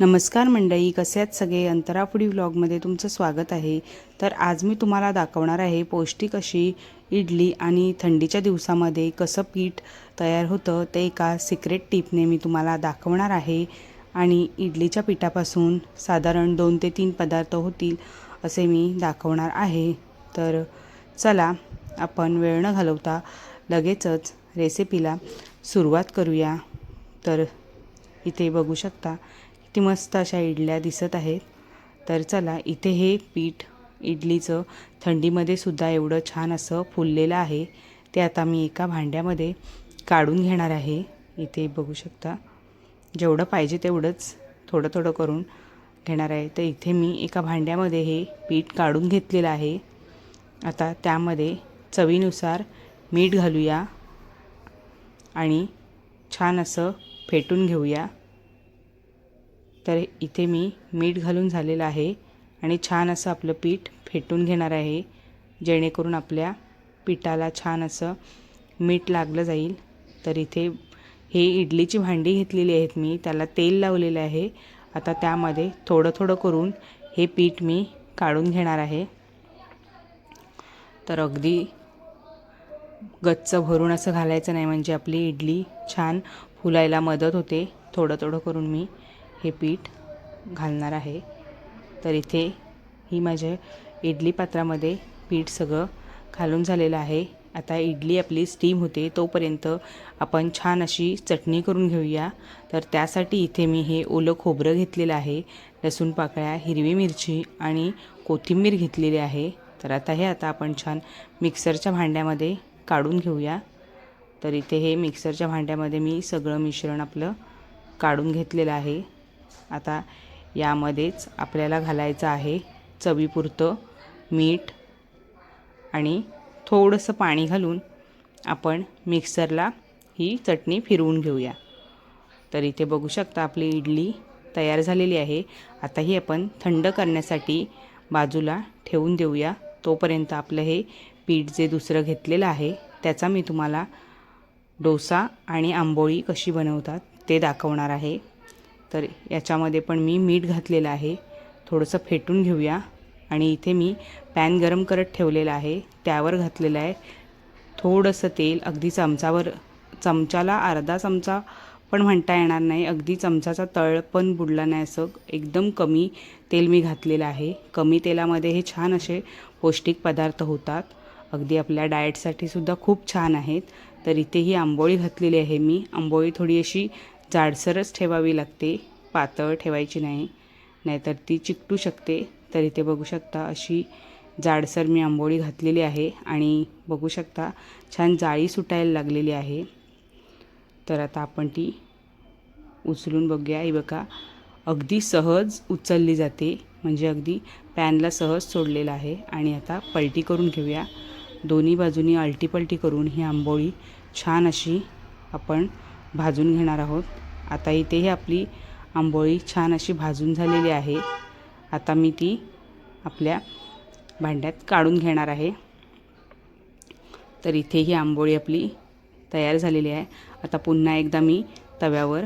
नमस्कार मंडळी कसे आहेत सगळे? अंतरापुढी व्लॉगमध्ये तुमचं स्वागत आहे. तर आज मी तुम्हाला दाखवणार आहे पौष्टिक अशी इडली आणि थंडीच्या दिवसामध्ये कसं पीठ तयार होतं ते एका सिक्रेट टिपने मी तुम्हाला दाखवणार आहे. आणि इडलीच्या पिठापासून साधारण दोन ते तीन पदार्थ होतील असे मी दाखवणार आहे. तर चला आपण वेळ न घालवता लगेचच रेसिपीला सुरुवात करूया. तर इथे बघू शकता किती मस्त अशा इडल्या दिसत आहेत. तर चला इथे हे पीठ इडलीचं थंडीमध्ये सुद्धा एवढं छान असं फुललेलं आहे. ते आता मी एका भांड्यामध्ये काढून घेणार आहे. इथे बघू शकता. जेवढं पाहिजे तेवढंच थोडं थोडं करून घेणार आहे. तर इथे मी एका भांड्यामध्ये हे पीठ काढून घेतलेलं आहे. आता त्यामध्ये चवीनुसार मीठ घालूया आणि छान असं फेटून घेऊया. तर इथे मी मीठ घालून झालेलं आहे आणि छान असं आपलं पीठ फेटून घेणार आहे जेणेकरून आपल्या पिठाला छान असं मीठ लागलं जाईल. तर इथे हे इडलीची भांडी घेतलेली आहेत मी त्याला तेल लावलेलं आहे. आता त्यामध्ये थोडं थोडं करून हे पीठ मी काढून घेणार आहे. तर अगदी गच्च भरून असं घालायचं नाही म्हणजे आपली इडली छान फुलायला मदत होते. थोडं थोडं करून मी हे पीठ घालणार आहे. तर इथे ही माझ्या इडली पात्रामध्ये पीठ सगळं घालून झालेलं आहे. आता इडली आपली स्टीम होते तोपर्यंत आपण छान अशी चटणी करून घेऊया. तर त्यासाठी इथे मी हे ओलं खोबरं घेतलेलं आहे लसूण पाकळ्या हिरवी मिरची आणि कोथिंबीर घेतलेली आहे. तर आता हे आता आपण छान मिक्सरच्या भांड्यामध्ये काढून घेऊया. तर इथे हे मिक्सरच्या भांड्यामध्ये मी सगळं मिश्रण आपलं काढून घेतलेलं आहे. आता यामध्येच आपल्याला घालायचं आहे चवीपुरतं मीठ आणि थोडंसं पाणी घालून आपण मिक्सरला ही चटणी फिरवून घेऊया. तर इथे बघू शकता आपली इडली तयार झालेली आहे. आता ही आपण थंड करण्यासाठी बाजूला ठेवून देऊया. तोपर्यंत आपलं हे पीठ जे दुसरं घेतलेलं आहे त्याचा मी तुम्हाला डोसा आणि आंबोळी कशी बनवतात ते दाखवणार आहे. तर याच्यामध्ये पण मी मीठ घातलेलं आहे. थोडंसं फेटून घेऊया. आणि इथे मी पॅन गरम करत ठेवलेलं आहे. त्यावर घातलेलं आहे. थोडंसं तेल अगदी चमचावर चमचाला अर्धा चमचा पण म्हणता येणार नाही. अगदी चमचाचा तळ पण बुडला नाही असं एकदम कमी तेल मी घातलेलं आहे. कमी तेलामध्ये हे छान असे पौष्टिक पदार्थ होतात. अगदी आपल्या डाएटसाठी सुद्धा खूप छान आहेत. तर इथे ही आंबोळी घातलेली आहे मी. आंबोळी थोडी अशी जाडसरच ठेवावी लागते. पातळ ठेवायची नाही. नाहीतर ती चिकटू शकते. तर इथे बघू शकता अशी जाडसर मी आंबोळी घातलेली आहे आणि बघू शकता छान जाळी सुटायला लागलेली आहे. तर आता आपण ती उचलून बघूया. ही बघा अगदी सहज उचलली जाते. म्हणजे अगदी पॅनला सहज सोडलेलं आहे. आणि आता पलटी करून घेऊया. दोन्ही बाजूनी अल्टीपलटी करून ही आंबोळी छान अशी आपण भाजून घेणार आहोत. आता इथेही आपली आंबोळी छान अशी भाजून झालेली आहे. आता मी ती आपल्या भांड्यात काढून घेणार आहे. तर इथे ही आंबोळी आपली तयार झालेली आहे. आता पुन्हा एकदा मी तव्यावर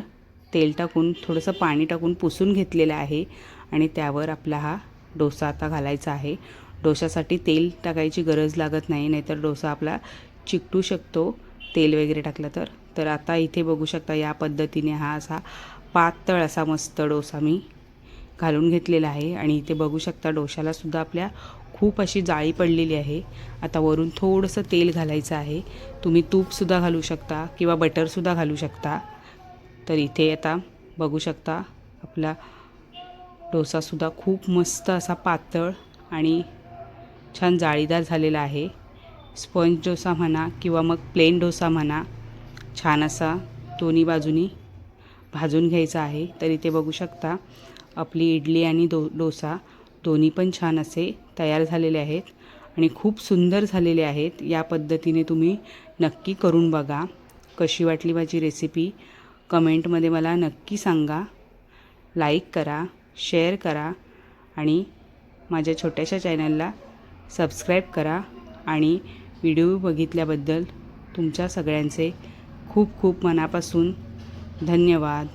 तेल टाकून थोडंसं पाणी टाकून पुसून घेतलेलं आहे आणि त्यावर आपला हा डोसा आता घालायचा आहे. डोशासाठी तेल टाकायची गरज लागत नाही नाहीतर डोसा आपला चिकटू शकतो. तेल वगैरे टाकलं तर. तर आता इथे बघू शकता या पद्धतीने हा असा पातळ असा मस्त डोसा मी घालून घेतलेला आहे. आणि इथे बघू शकता डोशालासुद्धा आपल्या खूप अशी जाळी पडलेली आहे. आता वरून थोडंसं तेल घालायचं आहे. तुम्ही तूपसुद्धा घालू शकता किंवा बटरसुद्धा घालू शकता. तर इथे आता बघू शकता आपला डोसासुद्धा खूप मस्त असा पातळ आणि छान जाळीदार झालेला आहे. स्पंज डोसा म्हणा किंवा मग प्लेन डोसा म्हणा छान असा दोन्ही बाजूनी भाजून घ्यायचा आहे. तर इथे बघू शकता आपली इडली आणि दो डोसा दोन्ही पण छान असे तयार झालेले आहेत आणि खूप सुंदर झालेले आहेत. या पद्धतीने तुम्ही नक्की करून बघा. कशी वाटली माझी रेसिपी कमेंटमध्ये मला नक्की सांगा. लाईक करा शेअर करा आणि माझ्या छोट्याशा चॅनलला सबस्क्राईब करा आणि व्हिडिओ बघितल्याबद्दल तुमच्या सगळ्यांचे खूप खूप मनापासून धन्यवाद.